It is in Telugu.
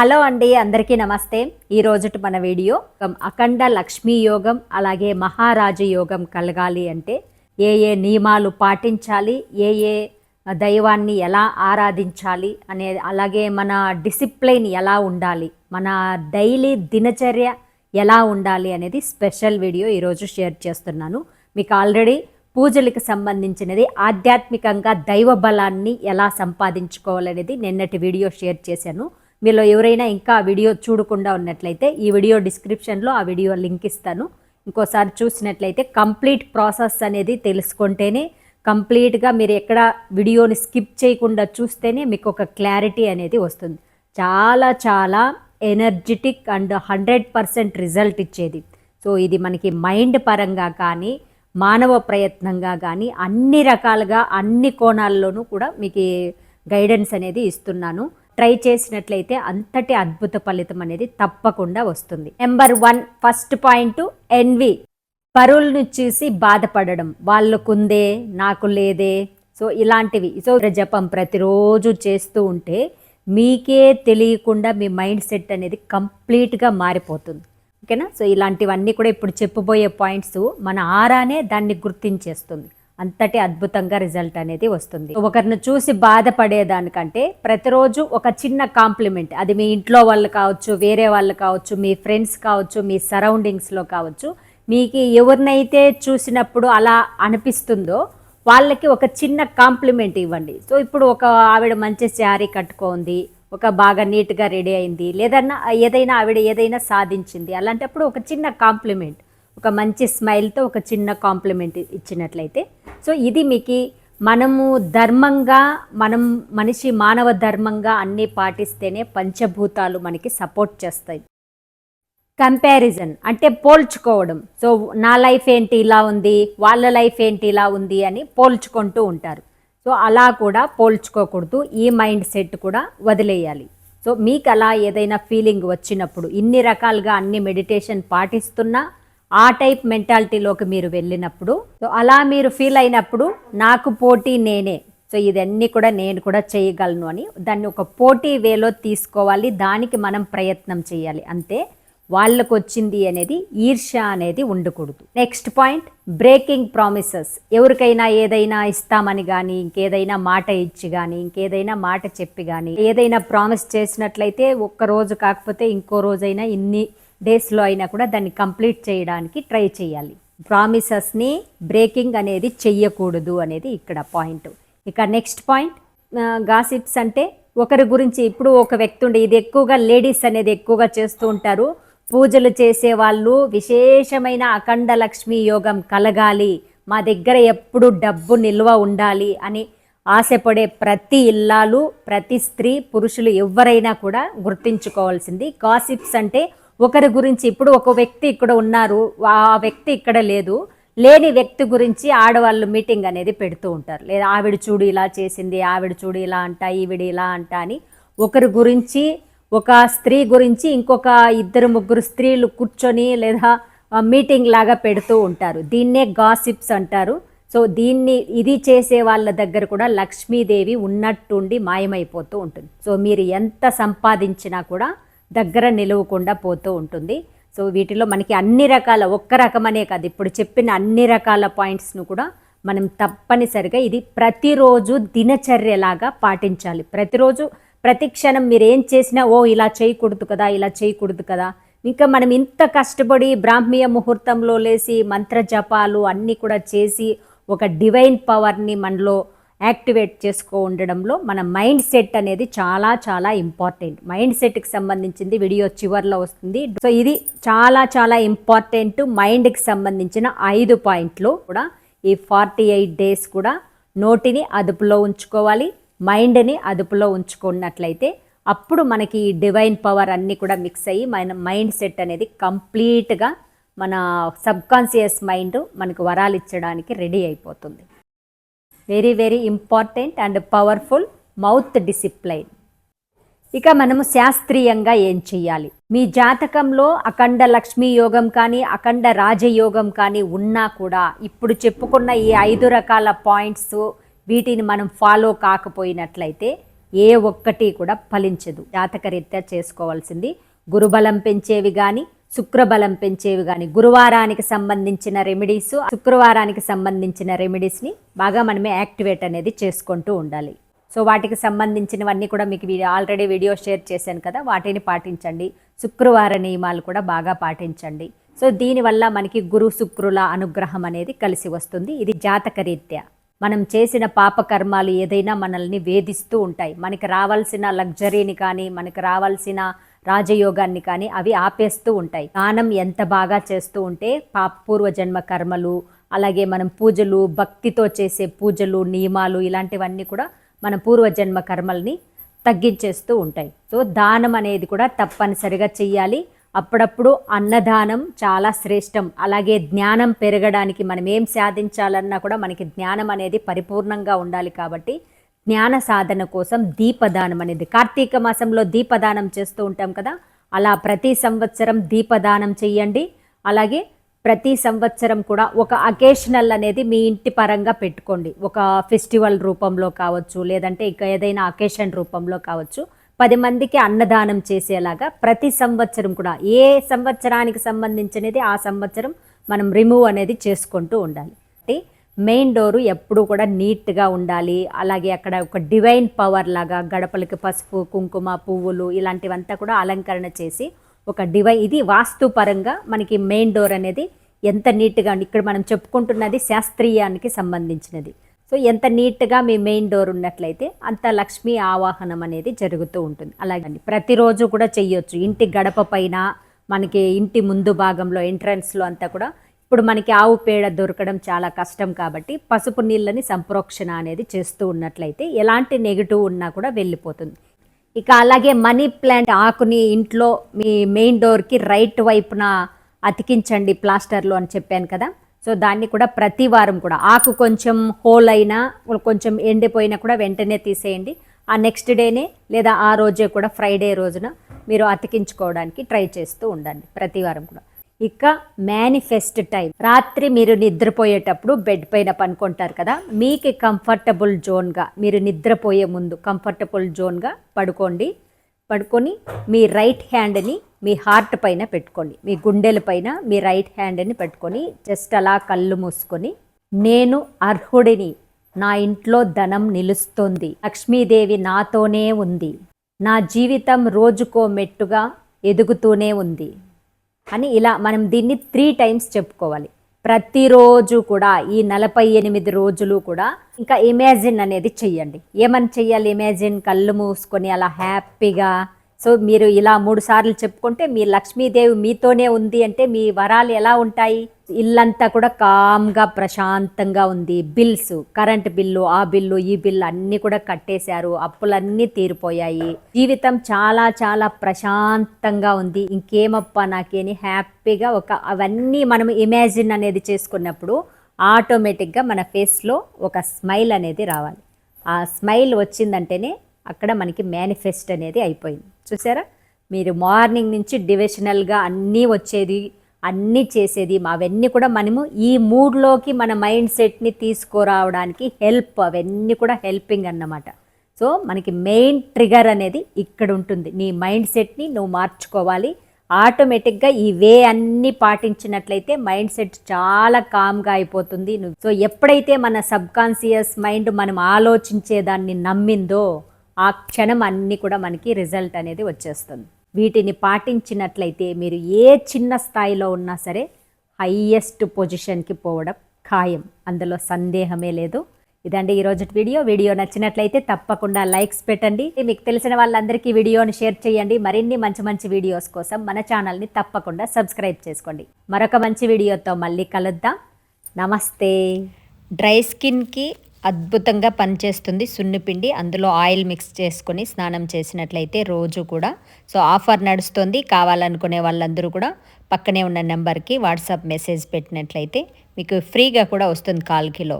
హలో అండి అందరికీ నమస్తే. ఈ రోజుటి మన వీడియో అఖండ లక్ష్మీ యోగం అలాగే మహారాజ యోగం కలగాలి అంటే ఏ ఏ నియమాలు పాటించాలి ఏ ఏ దైవాన్ని ఎలా ఆరాధించాలి అనే అలాగే మన డిసిప్లైన్ ఎలా ఉండాలి మన డైలీ దినచర్య ఎలా ఉండాలి అనేది స్పెషల్ వీడియో ఈరోజు షేర్ చేస్తున్నాను. మీకు ఆల్రెడీ పూజలకు సంబంధించినది ఆధ్యాత్మికంగా దైవ బలాన్ని ఎలా సంపాదించుకోవాలనేది నిన్నటి వీడియో షేర్ చేశాను. మీలో ఎవరైనా ఇంకా ఆ వీడియో చూడకుండా ఉన్నట్లయితే ఈ వీడియో డిస్క్రిప్షన్లో ఆ వీడియో లింక్ ఇస్తాను. ఇంకోసారి చూసినట్లయితే కంప్లీట్ ప్రాసెస్ అనేది తెలుసుకుంటేనే కంప్లీట్గా మీరు ఎక్కడ వీడియోని స్కిప్ చేయకుండా చూస్తేనే మీకు ఒక క్లారిటీ అనేది వస్తుంది. చాలా చాలా energetic and hundred percent result ఇచ్చేది. సో ఇది మనకి మైండ్ పరంగా కానీ మానవ ప్రయత్నంగా కానీ అన్ని రకాలుగా అన్ని కోణాల్లోనూ కూడా మీకు గైడెన్స్ అనేది ఇస్తున్నాను. ట్రై చేసినట్లయితే అంతటి అద్భుత ఫలితం అనేది తప్పకుండా వస్తుంది. Number one first point envy పరులను చూసి బాధపడడం. వాళ్ళకుందే నాకు లేదే. సో ఇలాంటివి. సో జపం ప్రతిరోజు చేస్తూ ఉంటే మీకే తెలియకుండా మీ మైండ్ సెట్ అనేది కంప్లీట్గా మారిపోతుంది. ఓకేనా? సో ఇలాంటివన్నీ కూడా ఇప్పుడు చెప్పబోయే పాయింట్స్ మన ఆరానే దాన్ని గుర్తించేస్తుంది. అంతటి అద్భుతంగా రిజల్ట్ అనేది వస్తుంది. ఒకరిని చూసి బాధపడేదానికంటే ప్రతిరోజు ఒక చిన్న కాంప్లిమెంట్. అది మీ ఇంట్లో వాళ్ళు కావచ్చు వేరే వాళ్ళు కావచ్చు మీ ఫ్రెండ్స్ కావచ్చు మీ సరౌండింగ్స్లో కావచ్చు మీకు ఎవరినైతే చూసినప్పుడు అలా అనిపిస్తుందో వాళ్ళకి ఒక చిన్న కాంప్లిమెంట్ ఇవ్వండి. సో ఇప్పుడు ఒక ఆవిడ మంచి శారీ కట్టుకోంది ఒక బాగా నీట్గా రెడీ అయింది లేదన్నా ఏదైనా ఆవిడ ఏదైనా సాధించింది అలాంటప్పుడు ఒక చిన్న కాంప్లిమెంట్ ఒక మంచి స్మైల్తో ఒక చిన్న కాంప్లిమెంట్ ఇచ్చినట్లయితే సో ఇది మీకు మనము ధర్మంగా మనం మనిషి మానవ ధర్మంగా అన్నీ పాటిస్తేనే పంచభూతాలు మనకి సపోర్ట్ చేస్తాయి. కంపారిజన్ అంటే పోల్చుకోవడం. సో నా లైఫ్ ఏంటి ఇలా ఉంది వాళ్ళ లైఫ్ ఏంటి ఇలా ఉంది అని పోల్చుకుంటూ ఉంటారు. సో అలా కూడా పోల్చుకోకూడదు ఈ మైండ్ సెట్ కూడా వదిలేయాలి. సో మీకు అలా ఏదైనా ఫీలింగ్ వచ్చినప్పుడు ఇన్ని రకాలుగా అన్ని మెడిటేషన్ పాటిస్తున్నా ఆ టైప్ మెంటాలిటీలోకి మీరు వెళ్ళినప్పుడు సో అలా మీరు ఫీల్ అయినప్పుడు నాకు పోటీ నేనే సో ఇదన్నీ కూడా నేను కూడా చేయగలను అని దాన్ని ఒక పోటీ వేలో తీసుకోవాలి దానికి మనం ప్రయత్నం చేయాలి. అంతే వాళ్ళకు వచ్చింది అనేది ఈర్ష్య అనేది ఉండకూడదు. Next point breaking promises. ఎవరికైనా ఏదైనా ఇస్తామని కానీ ఇంకేదైనా మాట ఇచ్చి కానీ ఇంకేదైనా మాట చెప్పి కానీ ఏదైనా ప్రామిస్ చేసినట్లయితే ఒక్క రోజు కాకపోతే ఇంకో రోజైనా ఇన్ని డేస్లో అయినా కూడా దాన్ని కంప్లీట్ చేయడానికి ట్రై చేయాలి. ప్రామిసెస్ని బ్రేకింగ్ అనేది చెయ్యకూడదు అనేది ఇక్కడ పాయింట్. ఇక నెక్స్ట్ పాయింట్ గాసిప్స్ అంటే ఒకరి గురించి ఇప్పుడు ఒక వ్యక్తి ఉండే ఇది ఎక్కువగా లేడీస్ అనేది ఎక్కువగా చేస్తూ ఉంటారు. పూజలు చేసే వాళ్ళు విశేషమైన అఖండ లక్ష్మీ యోగం కలగాలి. మా దగ్గర ఎప్పుడు డబ్బు నిల్వ ఉండాలి అని ఆశపడే ప్రతి ఇల్లాలు ప్రతి స్త్రీ పురుషులు ఎవరైనా కూడా గుర్తించుకోవాల్సింది. గాసిప్స్ అంటే ఒకరి గురించి ఇప్పుడు ఒక వ్యక్తి ఇక్కడ ఉన్నారు ఆ వ్యక్తి ఇక్కడ లేదు. లేని వ్యక్తి గురించి ఆడవాళ్ళు మీటింగ్ అనేది పెడుతూ ఉంటారు. లేదా ఆవిడ చూడు ఇలా చేసింది ఆవిడ చూడు ఇలా అంట ఈవిడ ఇలా అంట అని ఒకరి గురించి ఒక స్త్రీ గురించి ఇంకొక ఇద్దరు ముగ్గురు స్త్రీలు కూర్చొని లేదా మీటింగ్ లాగా పెడుతూ ఉంటారు. దీన్నే గాసిప్స్ అంటారు. సో దీన్ని ఇది చేసే వాళ్ళ దగ్గర కూడా లక్ష్మీదేవి ఉన్నట్టుండి మాయమైపోతూ ఉంటుంది. సో మీరు ఎంత సంపాదించినా కూడా దగ్గర నిలవకుండా పోతూ ఉంటుంది. సో వీటిలో మనకి అన్ని రకాల ఒక్క రకమనే కాదు ఇప్పుడు చెప్పిన అన్ని రకాల పాయింట్స్ను కూడా మనం తప్పనిసరిగా ఇది ప్రతిరోజు దినచర్యలాగా పాటించాలి. ప్రతిరోజు ప్రతి క్షణం మీరు ఏం చేసినా ఓ ఇలా చేయకూడదు కదా ఇలా చేయకూడదు కదా ఇంకా మనం ఇంత కష్టపడి బ్రాహ్మీయ ముహూర్తంలో లేసి మంత్ర జపాలు అన్నీ కూడా చేసి ఒక డివైన్ పవర్ని మనలో యాక్టివేట్ చేసుకో ఉండడంలో మన మైండ్ సెట్ అనేది చాలా చాలా ఇంపార్టెంట్. మైండ్ సెట్కి సంబంధించింది వీడియో చివరిలో వస్తుంది. సో ఇది చాలా చాలా ఇంపార్టెంట్. మైండ్కి సంబంధించిన ఐదు పాయింట్లు కూడా ఈ ఫార్టీ ఎయిట్ డేస్ కూడా నోటిని అదుపులో ఉంచుకోవాలి. మైండ్ని అదుపులో ఉంచుకున్నట్లయితే అప్పుడు మనకి ఈ డివైన్ పవర్ అన్నీ కూడా మిక్స్ అయ్యి మన మైండ్ సెట్ అనేది కంప్లీట్గా మన సబ్కాన్షియస్ మైండ్ మనకు వరాలు ఇచ్చడానికి రెడీ అయిపోతుంది. Very very important and powerful mouth discipline ఇక మనము శాస్త్రీయంగా ఏం చెయ్యాలి? మీ జాతకంలో అఖండ లక్ష్మీ యోగం కానీ అఖండ రాజయోగం కానీ ఉన్నా కూడా ఇప్పుడు చెప్పుకున్న ఈ ఐదు రకాల పాయింట్స్ వీటిని మనం ఫాలో కాకపోయినట్లయితే ఏ ఒక్కటి కూడా ఫలించదు. జాతకరీత్యా చేసుకోవాల్సింది. గురుబలం పెంచేవి కానీ శుక్రబలం పెంచేవి కానీ గురువారానికి సంబంధించిన రెమెడీస్ శుక్రవారానికి సంబంధించిన రెమెడీస్ని బాగా మనమే యాక్టివేట్ అనేది చేసుకుంటూ ఉండాలి. సో వాటికి సంబంధించినవన్నీ కూడా మీకు ఆల్రెడీ వీడియో షేర్ చేశాను కదా వాటిని పాటించండి. శుక్రవార నియమాలు కూడా బాగా పాటించండి. సో దీనివల్ల మనకి గురు శుక్రుల అనుగ్రహం అనేది కలిసి వస్తుంది. ఇది జాతక రీత్యా మనం చేసిన పాపకర్మాలు ఏదైనా మనల్ని వేధిస్తూ ఉంటాయి. మనకి రావాల్సిన లగ్జరీని కానీ మనకి రావాల్సిన రాజయోగాన్ని కానీ అవి ఆపేస్తూ ఉంటాయి. దానం ఎంత బాగా చేస్తూ ఉంటే పాప పూర్వజన్మ కర్మలు అలాగే మనం పూజలు భక్తితో చేసే పూజలు నియమాలు ఇలాంటివన్నీ కూడా మన పూర్వజన్మ కర్మల్ని తగ్గించేస్తూ ఉంటాయి. సో దానం అనేది కూడా తప్పనిసరిగా చెయ్యాలి. అప్పుడప్పుడు అన్నదానం చాలా శ్రేష్టం. అలాగే జ్ఞానం పెరగడానికి మనం ఏం సాధించాలన్నా కూడా మనకి జ్ఞానం అనేది పరిపూర్ణంగా ఉండాలి కాబట్టి జ్ఞాన సాధన కోసం దీపదానం అనేది కార్తీక మాసంలో దీపదానం చేస్తూ ఉంటాం కదా. అలా ప్రతి సంవత్సరం దీపదానం చెయ్యండి అలాగే ప్రతి సంవత్సరం కూడా ఒక అకేషనల్ అనేది మీ ఇంటి పరంగా పెట్టుకోండి. ఒక ఫెస్టివల్ రూపంలో కావచ్చు లేదంటే ఇక ఏదైనా అకేషన్ రూపంలో కావచ్చు. పది మందికి అన్నదానం చేసేలాగా ప్రతి సంవత్సరం కూడా ఏ సంవత్సరానికి సంబంధించినది ఆ సంవత్సరం మనం రిమూవ్ అనేది చేసుకుంటూ ఉండాలి. మెయిన్ డోరు ఎప్పుడూ కూడా నీట్గా ఉండాలి. అలాగే అక్కడ ఒక డివైన్ పవర్ లాగా గడపలకి పసుపు కుంకుమ పువ్వులు ఇలాంటివంతా కూడా అలంకరణ చేసి ఒక డివై ఇది వాస్తుపరంగా మనకి మెయిన్ డోర్ అనేది ఎంత నీట్గా ఇక్కడ మనం చెప్పుకుంటున్నది శాస్త్రీయానికి సంబంధించినది. సో ఎంత నీట్గా మీ మెయిన్ డోర్ ఉన్నట్లయితే అంత లక్ష్మీ ఆవాహనం అనేది జరుగుతూ ఉంటుంది. అలాగే ప్రతిరోజు కూడా చెయ్యొచ్చు. ఇంటి గడప పైన మనకి ఇంటి ముందు భాగంలో ఎంట్రన్స్లో అంతా కూడా ఇప్పుడు మనకి ఆవు పేడ దొరకడం చాలా కష్టం కాబట్టి పసుపు నీళ్ళని సంప్రోక్షణ అనేది చేస్తూ ఉన్నట్లయితే ఎలాంటి నెగిటివ్ ఉన్నా కూడా వెళ్ళిపోతుంది. ఇక అలాగే మనీ ప్లాంట్ ఆకుని ఇంట్లో మీ మెయిన్ డోర్కి రైట్ వైపున అతికించండి ప్లాస్టర్లో అని చెప్పాను కదా. సో దాన్ని కూడా ప్రతి వారం కూడా ఆకు కొంచెం హోల్ అయినా కొంచెం ఎండిపోయినా కూడా వెంటనే తీసేయండి. ఆ నెక్స్ట్ డేనే లేదా ఆ రోజే కూడా ఫ్రైడే రోజున మీరు అతికించుకోవడానికి ట్రై చేస్తూ ఉండండి ప్రతి వారం కూడా. ఇక మేనిఫెస్ట్ టైం రాత్రి మీరు నిద్రపోయేటప్పుడు బెడ్ పైన పనుకుంటారు కదా మీకు కంఫర్టబుల్ జోన్గా మీరు నిద్రపోయే ముందు కంఫర్టబుల్ జోన్గా పడుకోండి. పడుకొని మీ రైట్ హ్యాండ్ని మీ హార్ట్ పైన పెట్టుకోండి. మీ గుండెల పైన మీ రైట్ హ్యాండ్ని పెట్టుకొని జస్ట్ అలా కళ్ళు మూసుకొని నేను అర్హుడిని నా ఇంట్లో ధనం నిలుస్తుంది లక్ష్మీదేవి నాతోనే ఉంది నా జీవితం రోజుకో మెట్టుగా ఎదుగుతూనే ఉంది. అని ఇలా మనం దీన్ని త్రీ టైమ్స్ చెప్పుకోవాలి. ప్రతిరోజు కూడా ఈ నలభై ఎనిమిది రోజులు కూడా ఇంకా ఇమాజిన్ అనేది చెయ్యండి. ఏమని చెయ్యాలి? ఇమాజిన్ కళ్ళు మూసుకొని అలా హ్యాపీగా సో మీరు ఇలా మూడు సార్లు చెప్పుకుంటే మీ లక్ష్మీదేవి మీతోనే ఉంది అంటే మీ వరాలు ఎలా ఉంటాయి? ఇల్లంతా కూడా కామ్గా ప్రశాంతంగా ఉంది. బిల్స్ కరెంట్ బిల్లు ఆ బిల్లు ఈ బిల్లు అన్నీ కూడా కట్టేశారు. అప్పులన్నీ తీరిపోయాయి. జీవితం చాలా చాలా ప్రశాంతంగా ఉంది. ఇంకేమప్ప నాకేని హ్యాపీగా ఒక అవన్నీ మనం ఇమాజిన్ అనేది చేసుకున్నప్పుడు ఆటోమేటిక్గా మన ఫేస్లో ఒక స్మైల్ అనేది రావాలి. ఆ స్మైల్ వచ్చిందంటేనే అక్కడ మనకి మేనిఫెస్ట్ అనేది అయిపోయింది. చూసారా? మీరు మార్నింగ్ నుంచి డివిజనల్గా అన్నీ వచ్చేది అన్నీ చేసేది అవన్నీ కూడా మనము ఈ మూడ్లోకి మన మైండ్ సెట్ని తీసుకురావడానికి హెల్ప్ అవన్నీ కూడా హెల్పింగ్ అన్నమాట. సో మనకి మెయిన్ ట్రిగర్ అనేది ఇక్కడ ఉంటుంది. నీ మైండ్ సెట్ని నువ్వు మార్చుకోవాలి. ఆటోమేటిక్గా ఈ వే అన్నీ పాటించినట్లయితే మైండ్ సెట్ చాలా కామ్గా అయిపోతుంది. సో ఎప్పుడైతే మన సబ్కాన్షియస్ మైండ్ మనం ఆలోచించే దాన్ని నమ్మిందో ఆ క్షణం అన్నీ కూడా మనకి రిజల్ట్ అనేది వచ్చేస్తుంది. వీటిని పాటించినట్లయితే మీరు ఏ చిన్న స్థాయిలో ఉన్నా సరే హయ్యెస్ట్ పొజిషన్కి పోవడం ఖాయం. అందులో సందేహమే లేదు. ఇదండి ఈరోజు వీడియో. వీడియో నచ్చినట్లయితే తప్పకుండా లైక్స్ పెట్టండి. మీకు తెలిసిన వాళ్ళందరికీ వీడియోని షేర్ చేయండి. మరిన్ని మంచి మంచి వీడియోస్ కోసం మన ఛానల్ని తప్పకుండా సబ్స్క్రైబ్ చేసుకోండి. మరొక మంచి వీడియోతో మళ్ళీ కలుద్దాం. నమస్తే. డ్రై స్కిన్కి అద్భుతంగా పనిచేస్తుంది సున్నిపిండి అందులో ఆయిల్ మిక్స్ చేసుకొని స్నానం చేసినట్లయితే రోజు కూడా. సో ఆఫర్ నడుస్తుంది. కావాలనుకునే వాళ్ళందరూ కూడా పక్కనే ఉన్న నెంబర్కి వాట్సాప్ మెసేజ్ పెట్టినట్లయితే మీకు ఫ్రీగా కూడా వస్తుంది కాల్ కిలో.